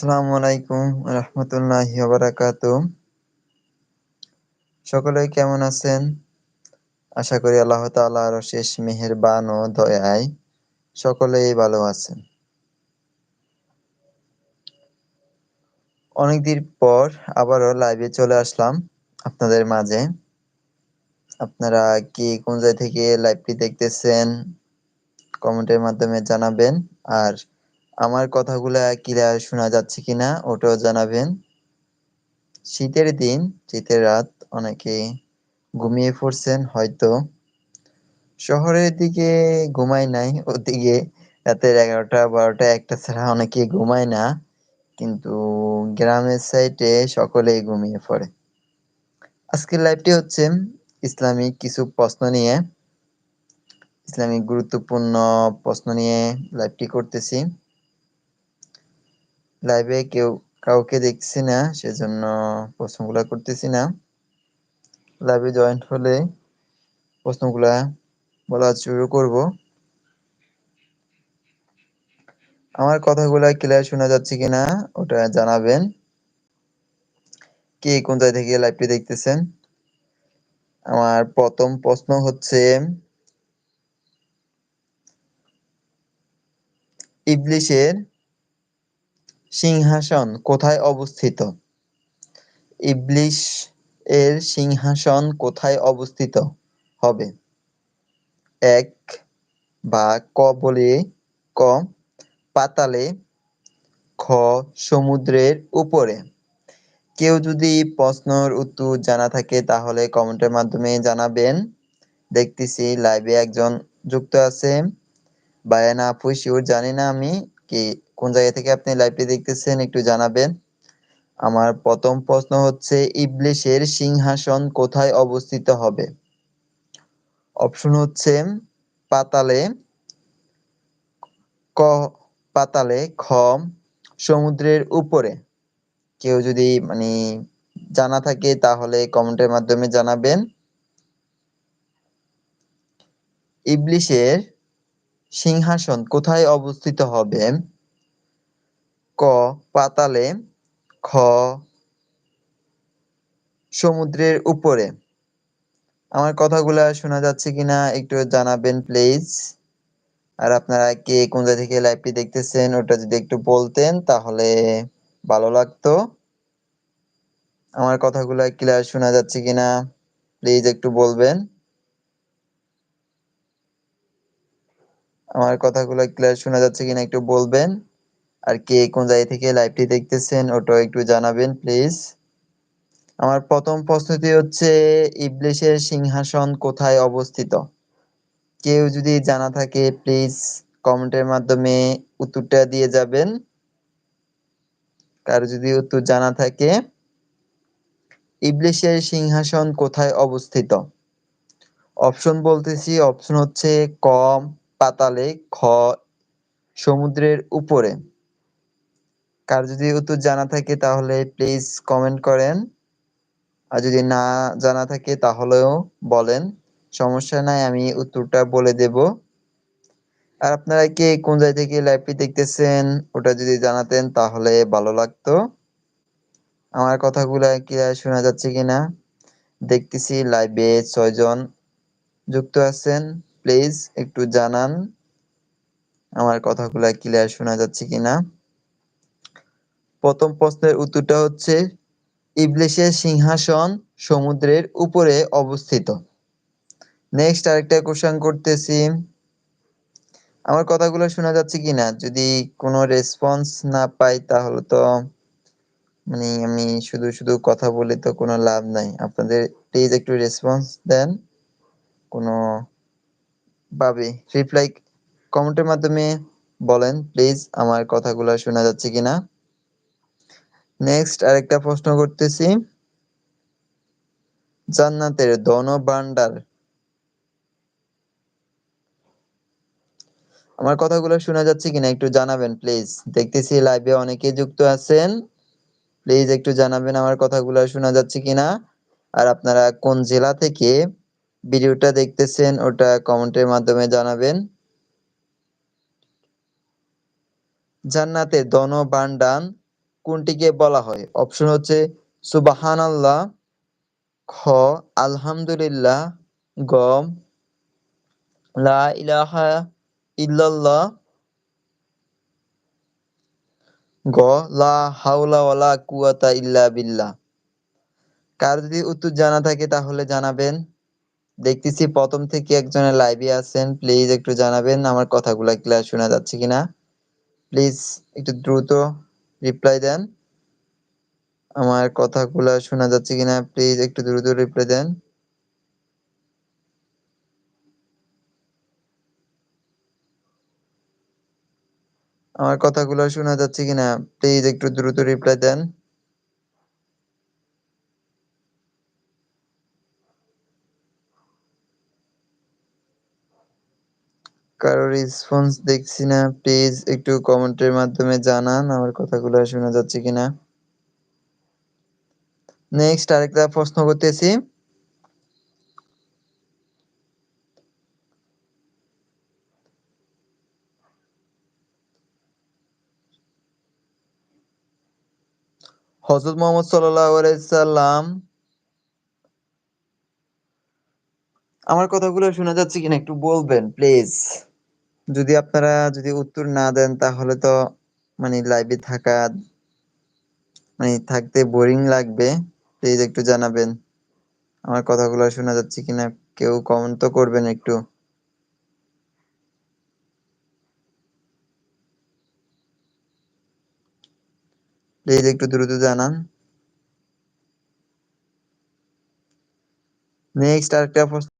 আসসালামু আলাইকুম রহমতুল্লাহি বারাকাতু সকলে কেমন আছেন? আশা করি আল্লাহ তাআলার অশেষ মেহেরবান ও দয়ায় সকলেই ভালো আছেন। অনেকদিন পর আবারও লাইভে চলে আসলাম আপনাদের মাঝে। আপনারা কি কোন জায়গা থেকে লাইভটি দেখতেছেন? কমেন্টের মাধ্যমে জানাবেন। আর আমার কথাগুলা ক্লিয়ার শোনা যাচ্ছে কিনা ওটাও জানাবেন। শীতের দিন, শীতের রাত অনেকে ঘুমিয়ে পড়ছেন হয়তো। শহরের দিকে ঘুমায় নাই, ওদিকে রাতের এগারোটা, বারোটা, একটা ছাড়া অনেকে ঘুমায় না। কিন্তু গ্রামের সাইডে সকলেই ঘুমিয়ে পড়ে। আজকের লাইভটি হচ্ছে ইসলামিক কিছু প্রশ্ন নিয়ে। ইসলামিক গুরুত্বপূর্ণ প্রশ্ন নিয়ে লাইভটি করতেছি। লাইভে কেউ কাউকে দেখছি না, সেজন্য প্রশ্নগুলা করতেছি না। লাইভে জয়েন্ট হলে প্রশ্নগুলা বলা শুরু করব। আমার কথাগুলা ক্লিয়ার শোনা যাচ্ছে কিনা ওটা জানাবেন। কে কোন জায়গা থেকে লাইভটি দেখতেছেন? আমার প্রথম প্রশ্ন হচ্ছে, ইবলিশের সিংহাসন কোথায় অবস্থিত? ইবলিশ এর সিংহাসন কোথায় অবস্থিত হবে? এক, বা ক বলে ক, পাতালে, খ, সমুদ্রের উপরে। কেউ যদি প্রশ্নের উত্তর জানা থাকে, তাহলে কমেন্টের মাধ্যমে জানাবেন। দেখতেছি লাইভে একজন যুক্ত আছে। বায়ানা আপু শিওর জানি না আমি, কি কোন জায়গা থেকে আপনি লাইভটি দেখতেছেন একটু জানাবেন। আমার প্রথম প্রশ্ন হচ্ছে ইবলিশের সিংহাসন কোথায় অবস্থিত হবে? অপশন হচ্ছে, পাতালে ক, পাতালে খ সমুদ্রের উপরে। কেউ যদি মানে জানা থাকে, তাহলে কমেন্টের মাধ্যমে জানাবেন। ইবলিশের সিংহাসন কোথায় অবস্থিত হবে? ক পাতালে খ সমুদ্রের উপরে। আমার কথাগুলা শোনা যাচ্ছে কিনা একটু জানাবেন প্লিজ আর আপনারা কে কোন জায়গা থেকে লাইভটি দেখতেছেন, ওটা যদি একটু বলতেন, তাহলে ভালো লাগতো। আমার কথাগুলা ক্লিয়ার শোনা যাচ্ছে কিনা প্লিজ একটু বলবেন। আমার কথাগুলো ক্লিয়ার শোনা যাচ্ছে কিনা একটু বলবেন। আর কে কোন জায়গা থেকে লাইভটি দেখতেছেন, ওটাও একটু জানাবেন প্লিজ আমার প্রথম প্রশ্নটি হচ্ছে ইবলিশের সিংহাসন কোথায় অবস্থিত? কেউ যদি জানা থাকে প্লিজ কমেন্টের মাধ্যমে উত্তরটা দিয়ে যাবেন। কার যদি উত্তর জানা থাকে ইবলিশের সিংহাসন কোথায় অবস্থিত? অপশন বলতেছি অপশন হচ্ছে ক পাতালে, খ, সমুদ্রের উপরে। কার যদি উত্তর জানা থাকে তাহলে প্লিজ কমেন্ট করেন। আর যদি না জানা থাকে তাহলেও বলেন। সমস্যা নাই, আমি উত্তরটা বলে দেব। আর আপনারা কে কোন জায়গা থেকে লাইভটি দেখতেছেন, ওটা যদি জানাতেন তাহলে ভালো লাগতো। আমার কথাগুলো কি শোনা যাচ্ছে কিনা? দেখতেছি লাইভে ছয়জন যুক্ত আছেন। প্লিজ একটু জানান, আমার কথাগুলো ক্লিয়ার শোনা যাচ্ছে কিনা? প্রথম প্রশ্নের উত্তরটা হচ্ছে ইবলিশের সিংহাসন সমুদ্রের উপরে অবস্থিত। নেক্সট আরেকটা কোশ্চেন করতেছি। আমার কথাগুলো শোনা যাচ্ছে কিনা? যদি কোনো রেসপন্স না পাই তাহলে তো মানে আমি শুধু শুধু কথা বলে তো কোনো লাভ নাই। আপনাদের প্লিজ একটু রেসপন্স দেন। কোনো ভাবে রিপ্লাই কমেন্টের মাধ্যমে বলেন প্লিজ আমার কথাগুলো শোনা যাচ্ছে কিনা। নেক্সট আরেকটা প্রশ্ন করতেছি। জান্নাতের ধন ভান্ডার আমার কথাগুলো শোনা যাচ্ছে কিনা একটু জানাবেন প্লিজ দেখতেছি লাইভে অনেকে যুক্ত আছেন। প্লিজ একটু জানাবেন আমার কথাগুলো শোনা যাচ্ছে কিনা। আর আপনারা কোন জেলা থেকে ভিডিওটা দেখতেছেন, ওটা কমেন্টের মাধ্যমে জানাবেন। জান্নাতে দন বান্ডান কোনটিকে বলা হয়? অপশন হচ্ছে, সুবাহানাল্লাহ, খ, আলহামদুলিল্লাহ গ লা ইল্লাল্লাহ, গ, লা হাওলা কুওয়াতা ইল্লা বিল্লাহ। কার যদি উত্তর জানা থাকে তাহলে জানাবেন। দেখতেছি প্রথম থেকে একজনের লাইভে আছেন। প্লিজ একটু জানাবেন, আমার কথাগুলো ক্লিয়ার শোনা যাচ্ছে কিনা। প্লিজ একটু দ্রুত রিপ্লাই দেন। আমার কথাগুলো শোনা যাচ্ছে কিনা প্লিজ একটু দ্রুত রিপ্লাই দেন। আমার কথাগুলো শোনা যাচ্ছে কিনা প্লিজ একটু দ্রুত রিপ্লাই দেন। কারও রেসপন্স দেখছি না প্লিজ একটু কমেন্টের মাধ্যমে জানান, আমার কথাগুলো শোনা যাচ্ছে কিনা। নেক্সট আরেকটা প্রশ্ন করতেছি। হজরত মোহাম্মদ সাল্লাম, আমার কথাগুলো শোনা যাচ্ছে কিনা একটু বলবেন প্লিজ যদি আপনারা যদি উত্তর না দেন, তাহলে তো মানে লাইভে থাকা মানে থাকতে বোরিং লাগবে। প্লিজ একটু জানাবেন। আমার কথাগুলো শোনা যাচ্ছে কিনা, কেউ কমেন্ট তো করবেন একটু। প্লিজ একটু দ্রুত জানান। নেক্সট আরেকটা প্রশ্ন